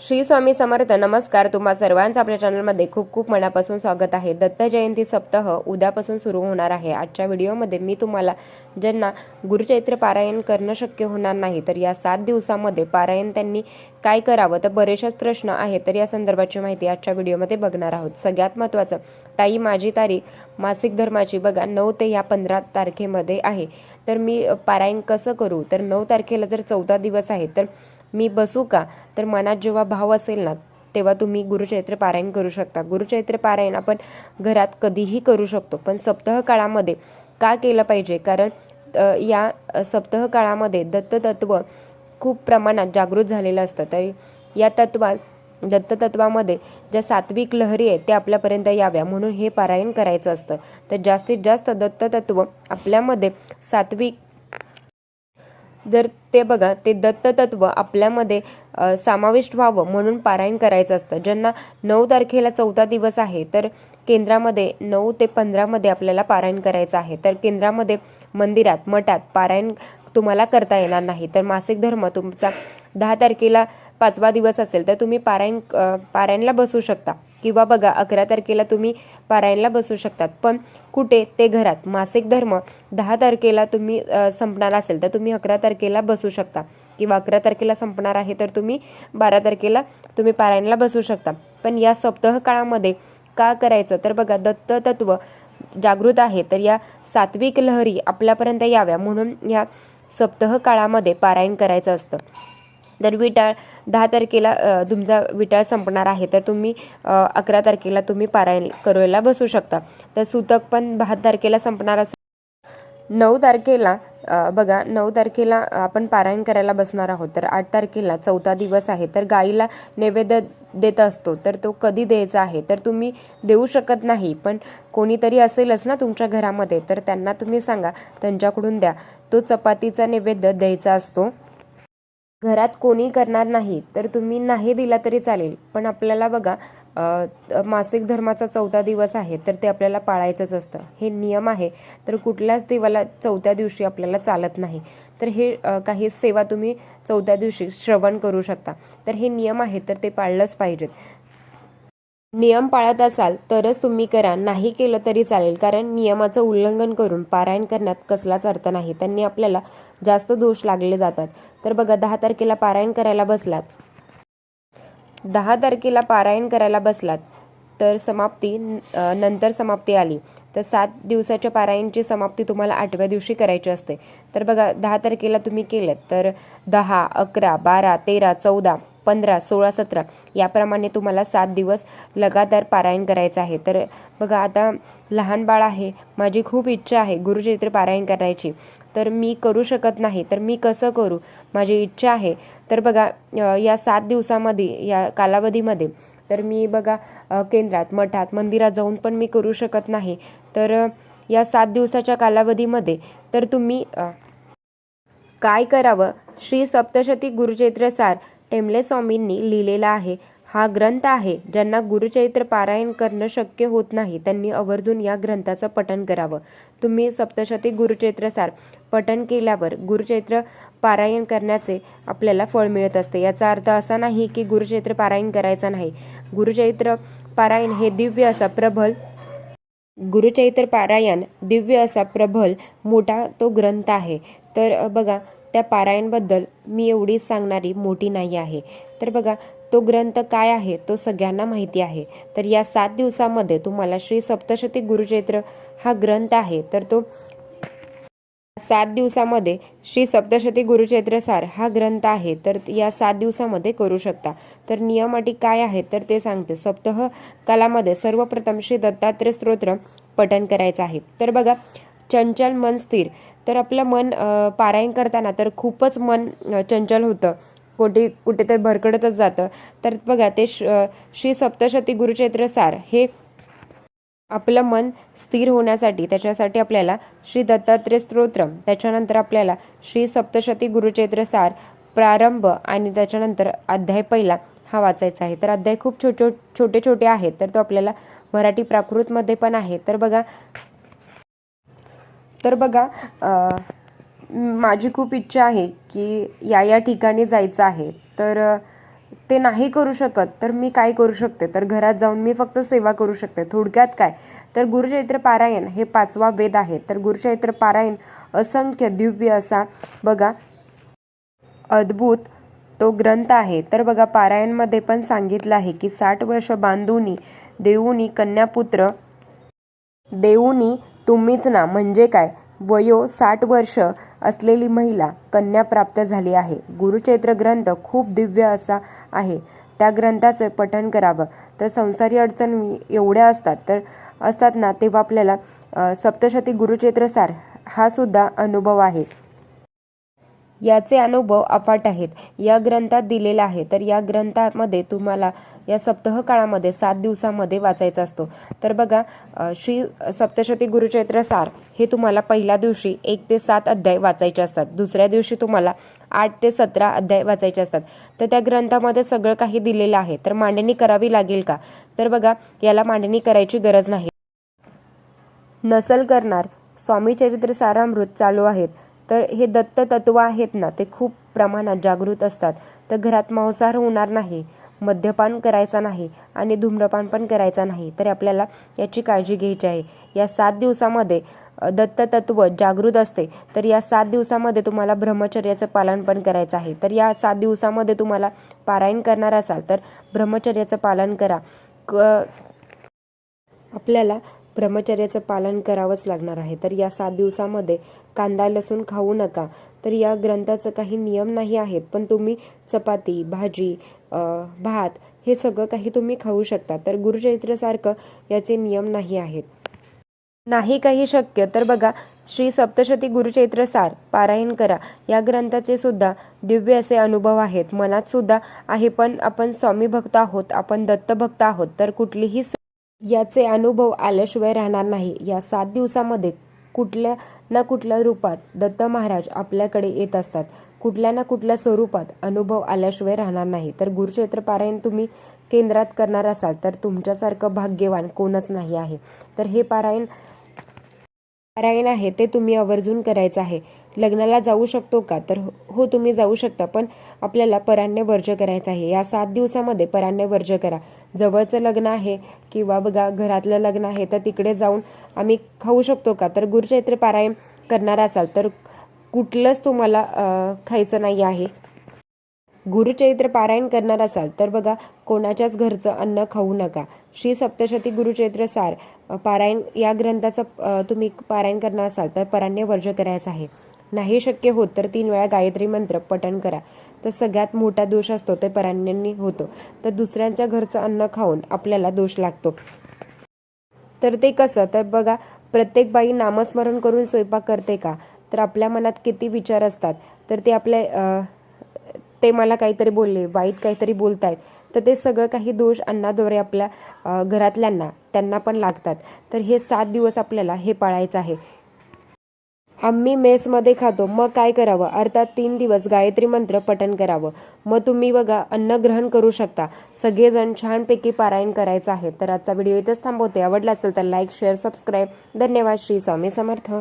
श्री स्वामी समर्थ नमस्कार. तुम्हा सर्वांचं आपल्या चॅनलमध्ये खूप खूप मनापासून स्वागत आहे. दत्त जयंती सप्ताह उद्यापासून सुरू होणार आहे. आजच्या व्हिडिओमध्ये मी तुम्हाला ज्यांना गुरुचैत्र पारायण करणं शक्य होणार नाही तर या सात दिवसामध्ये पारायण त्यांनी काय करावं? तर बरेचसेच प्रश्न आहेत. तर या संदर्भाची माहिती आजच्या व्हिडिओमध्ये बघणार आहोत. सगळ्यात महत्त्वाचं ताई माझी तारीख मासिक धर्माची बघा नऊ ते या पंधरा तारखेमध्ये आहे. तर मी पारायण कसं करू? तर नऊ तारखेला जर चौदा दिवस आहे तर मी बसू का? तर मनात जेव्हा भाव असेल ना तेव्हा तुम्ही गुरुचैत्र पारायण करू शकता. गुरुचैत्र पारायण आपण घरात कधीही करू शकतो पण सप्ताह काळामध्ये का केलं पाहिजे? कारण या सप्तह सप्ताह काळामध्ये दत्ततत्व खूप प्रमाणात जागृत झालेलं असतं. तर या तत्वात दत्ततत्वामध्ये ज्या सात्विक लहरी आहेत त्या आपल्यापर्यंत याव्या. म्हणून हे पारायण करायचं असतं. तर जास्तीत जास्त दत्ततत्व आपल्यामध्ये सात्विक जर ते बघा ते दत्ततत्व आपल्यामध्ये समाविष्ट व्हावं म्हणून पारायण करायचं असतं. ज्यांना नऊ तारखेला चौथा दिवस आहे तर केंद्रामध्ये नऊ ते पंधरामध्ये आपल्याला पारायण करायचं आहे. तर केंद्रामध्ये मंदिरात मठात पारायण तुम्हाला करता येणार नाही. तर मासिक धर्म तुमचा दहा तारखेला पाचवा दिवस असेल तर तुम्ही पारायण पारायणला बसू शकता. किंवा बघा अकरा तारखेला तुम्ही पारायणला बसू शकतात. पण कुठे? ते घरात. मासिक धर्म दहा तारखेला तुम्ही संपणार असेल तर तुम्ही अकरा तारखेला बसू शकता. किंवा अकरा तारखेला संपणार आहे तर तुम्ही बारा तारखेला तुम्ही पारायणला बसू शकता. पण या सप्ताह काळामध्ये का करायचं? तर बघा दत्त तत्व जागृत आहे तर या सात्विक लहरी आपल्यापर्यंत याव्या. म्हणून या सप्ताह काळामध्ये पारायण करायचं असतं. तर विटाळ दहा तारखेला तुमचा विटाळ संपणार आहे तर तुम्ही अकरा तारखेला तुम्ही पारायण करायला बसू शकता. तर सुतक पण दहा तारखेला संपणार असेल. नऊ तारखेला बघा नऊ तारखेला आपण पारायण करायला बसणार आहोत तर आठ तारखेला चौथा दिवस आहे तर गाईला नैवेद्य देत असतो तर तो कधी द्यायचा आहे तर तुम्ही देऊ शकत नाही पण कोणीतरी असेलच ना तुमच्या घरामध्ये तर त्यांना तुम्ही सांगा त्यांच्याकडून द्या. तो चपातीचा नैवेद्य द्यायचा असतो. घरात कोणी करणार नाही तर तुम्ही नाही दिला तरी चालेल. पण आपल्याला बघा मासिक धर्माचा चौथा दिवस आहे तर ते आपल्याला पाळायचंच असतं. हे नियम आहे तर कुठल्याच देवाला चौथ्या दिवशी आपल्याला चालत नाही. तर हे काही सेवा तुम्ही चौथ्या दिवशी श्रवण करू शकता. तर हे नियम आहेत तर ते पाळलंच पाहिजेत. नियम पाळत असाल तरच तुम्ही करा. नाही केलं तरी चालेल कारण नियमाचं उल्लंघन करून पारायण करण्यात कसलाच अर्थ नाही. त्यांनी आपल्याला जास्त दोष लागले जातात. तर बघा दहा तारखेला पारायण करायला बसलात. दहा तारखेला पारायण करायला बसलात तर समाप्ती नंतर समाप्ती आली. तर सात दिवसाच्या पारायणची समाप्ती तुम्हाला आठव्या दिवशी करायची असते. तर बघा दहा तारखेला तुम्ही केलं तर दहा अकरा बारा तेरा चौदा पंधरा सोळा सतरा याप्रमाणे तुम्हाला सात दिवस लगातार पारायण करायचं आहे. तर बघा आता लहान बाळ आहे माझी खूप इच्छा आहे गुरुचरित्र पारायण करायची. तर मी करू शकत नाही तर मी कसं करू? माझी इच्छा आहे. तर बघा या सात दिवसामध्ये या कालावधीमध्ये तर मी बघा केंद्रात मठात मंदिरात जाऊन पण मी करू शकत नाही. तर या सात दिवसाच्या कालावधीमध्ये तर तुम्ही काय करावं? श्री सप्तशती गुरुचैत्र टेमले स्वामींनी लिहिलेला आहे. हा ग्रंथ आहे ज्यांना गुरुचैत्र पारायण करणं शक्य होत नाही. त्यांनी आवर्जून या ग्रंथाचं पठण करावं. तुम्ही सप्तशती गुरुचरित्रसार पठण केल्यावर गुरुचैत्र पारायण करण्याचे आपल्याला फळ मिळत असते. याचा अर्थ असा नाही की गुरुचैत्र पारायण करायचा नाही. गुरुचैत्र पारायण हे दिव्य असा प्रबल गुरुचैत्र पारायण दिव्य असा प्रबल मोठा तो ग्रंथ आहे. तर बघा त्या पारायणबद्दल मी एवढीच सांगणारी मोठी नाही आहे. तर बघा तो ग्रंथ काय आहे तो सगळ्यांना माहिती आहे. तर या सात दिवसामध्ये तुम्हाला श्री सप्तशती गुरुचैत्र हा ग्रंथ आहे. तर तो सात दिवसामध्ये श्री सप्तशती गुरुचैत्र सार हा ग्रंथ आहे. तर या सात दिवसामध्ये करू शकता. तर नियम अटी काय आहेत तर ते सांगते. सप्तह कालामध्ये सर्वप्रथम श्री दत्तात्रय स्तोत्र पठण करायचं आहे. तर बघा चंचल मन स्थिर. तर आपलं मन पारायण करताना तर खूपच मन चंचल होतं. कुठे कुठे तर भरकडतच जातं. तर बघा ते श- श्री सप्तशती गुरुचैत्र सार हे आपलं मन स्थिर होण्यासाठी त्याच्यासाठी आपल्याला श्री दत्तात्रय स्तोत्र त्याच्यानंतर आपल्याला श्री सप्तशती गुरुचैत्र सार प्रारंभ आणि त्याच्यानंतर अध्याय पहिला हा वाचायचा आहे. तर अध्याय खूप छोटे छोटे छोटे आहेत तर तो आपल्याला मराठी प्राकृतमध्ये पण आहे. तर बघा तर बघा माझी खूप इच्छा आहे की या या ठिकाणी जायचं आहे. तर ते नाही करू शकत तर मी काय करू शकते? तर घरात जाऊन मी फक्त सेवा करू शकते. थोडक्यात काय? तर गुरुचैत्र पारायण हे पाचवा वेद आहे. तर गुरुचैत्र पारायण असंख्य दिव्य असा बघा अद्भुत तो ग्रंथ आहे. तर बघा पारायणमध्ये पण सांगितलं आहे की साठ वर्ष बांधुनी देऊनी कन्यापुत्र देऊनी तुम्हीच ना म्हणजे काय? वयो साठ वर्ष असलेली महिला कन्या प्राप्त झाली आहे. गुरुचैत्र ग्रंथ खूप दिव्य असा आहे. त्या ग्रंथाचं पठण करावं. तर संसारी अडचणी एवढ्या असतात तर असतात ना तेव्हा आपल्याला सप्तशती गुरुचैत्रसार हा सुद्धा अनुभव आहे. याचे अनुभव अफाट आहेत. या ग्रंथात दिलेला आहे. तर या ग्रंथामध्ये तुम्हाला या सप्ताह काळामध्ये सात दिवसामध्ये वाचायचा असतो. तर बघा श्री सप्तशती गुरुचैत्र सार हे तुम्हाला पहिल्या दिवशी एक ते सात अध्याय वाचायचे असतात. दुसऱ्या दिवशी तुम्हाला आठ ते सतरा अध्याय वाचायचे असतात. तर त्या ग्रंथामध्ये सगळं काही दिलेलं आहे. तर मांडणी करावी लागेल का? तर बघा याला मांडणी करायची गरज नाही. नसल करणार स्वामी चरित्र सारामृत चालू आहेत. तर हे दत्त तत्व आहेत ना ते खूप प्रमाणात जागृत असतात. तर घरात मांसाहार होणार नाही. मद्यपान करायचा नाही आणि धूम्रपान पण करायचा नाही. तर आपल्याला याची काळजी घ्यायची आहे. या सात दिवसामध्ये अ, दत्त तत्व जागृत असते तर या सात दिवसामध्ये तुम्हाला ब्रह्मचर्याचं पालन पण करायचं आहे. तर या सात दिवसामध्ये तुम्हाला पारायण करणार असाल तर ब्रह्मचर्याचं पालन करा. क आपल्याला ब्रह्मचर्याचं पालन करावंच लागणार आहे. तर या सात दिवसामध्ये कांदा लसूण खाऊ नका. तर या ग्रंथाचं काही नियम नाही आहेत पण तुम्ही चपाती भाजी भात हे सगळं काही तुम्ही खाऊ शकता. तर गुरुचरित्रसारखं याचे नियम नाही आहेत. नाही काही शक्य तर बघा श्री सप्तशती गुरुचैत्रसार पारायण करा. या ग्रंथाचे सुद्धा दिव्य असे अनुभव आहेत. मनात सुद्धा आहे पण आपण स्वामी भक्त आहोत आपण दत्त भक्त आहोत तर कुठलीही याचे अनुभव आल्याशिवाय राहणार नाही. या सात दिवसामध्ये कुठल्या ना कुठल्या रूपात दत्त महाराज आपल्याकडे येत असतात. कुठल्या ना कुठल्या स्वरूपात अनुभव आल्याशिवाय राहणार नाही. तर गुरुक्षेत्र पारायण तुम्ही केंद्रात करणार असाल तर तुमच्यासारखं भाग्यवान कोणच नाही आहे. तर हे पारायण पारायण आहे ते तुम्ही आवर्जून करायचं आहे. लग्नाला जाऊ शकतो का? तर हो तुम्ही जाऊ शकता पण आपल्याला पराण्य वर्ज करायचं आहे. या सात दिवसामध्ये पराण्य वर्ज करा. जवळचं लग्न आहे किंवा बघा घरातलं लग्न आहे तर तिकडे जाऊन आम्ही खाऊ शकतो का? तर गुरुचैत्र पारायण करणार असाल तर कुठलंच तुम्हाला खायचं नाही आहे. गुरुचैत्र पारायण करणार असाल तर बघा कोणाच्याच घरचं अन्न खाऊ नका. श्री सप्तशती गुरुचैत्र सार पारायण या ग्रंथाचं तुम्ही पारायण करणार असाल तर पराण्य वर्ज करायचं आहे. नाही शक्य होत तर तीन वेळा गायत्री मंत्र पठण करा. तर सगळ्यात मोठा दोष असतो ते पराण्यांनी होतो. तर दुसऱ्यांच्या घरचं अन्न खाऊन आपल्याला दोष लागतो. तर ते कसं? तर बघा प्रत्येक बाई नामस्मरण करून स्वयंपाक करते का? तर आपल्या मनात किती विचार असतात? तर ते आपले ते मला काहीतरी बोलले वाईट काहीतरी बोलतायत. तर ते सगळं काही दोष अन्नाद्वारे आपल्या घरातल्यांना त्यांना पण लागतात. तर हे सात दिवस आपल्याला हे पाळायचं आहे. आम्ही मेसमध्ये खातो. मग काय करावं? अर्थात तीन दिवस गायत्री मंत्र पठण करावं. मग तुम्ही बघा अन्न ग्रहण करू शकता. सगळेजण छानपैकी पारायण करायचं आहे. तर आजचा व्हिडिओ इथेच थांबवते. आवडला असेल तर लाईक शेअर सबस्क्राईब धन्यवाद. श्री स्वामी समर्थ.